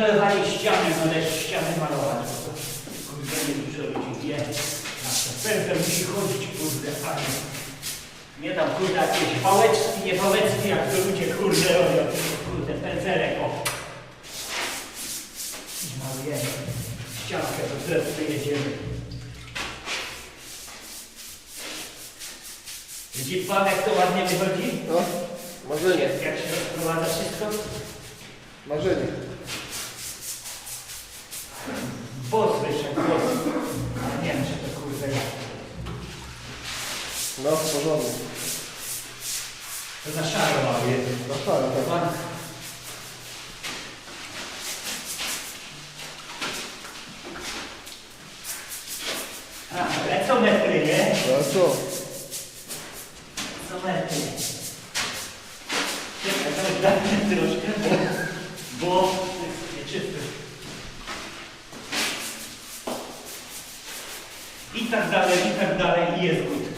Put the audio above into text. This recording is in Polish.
malowali ściany, no lecz ściany to, Kurde, nie dużo ludzi wie. Na pędzle musi chodzić, kurde, fajnie. Nie tam, kurde, jakieś wałeczki, nie wałeczki, jak to ludzie, kurde, robią. Kurde, pędzelek, o. I malujemy. Ściankę, to teraz jedziemy. Widzi pan, jak to ładnie wychodzi? No, marzenie, Jak się rozprowadza wszystko? marzenie. Bos wyszedł, bos. Ale nie wiem, czy to kurde jak. No, porządnie. To za szaro maluje. No szara, tak. Pan... A, ale co metry, nie? No a co? Co metry. Czekaj, to troszkę, bo, bo jest nieczysty. I tak dalej, i tak dalej, i jest gut.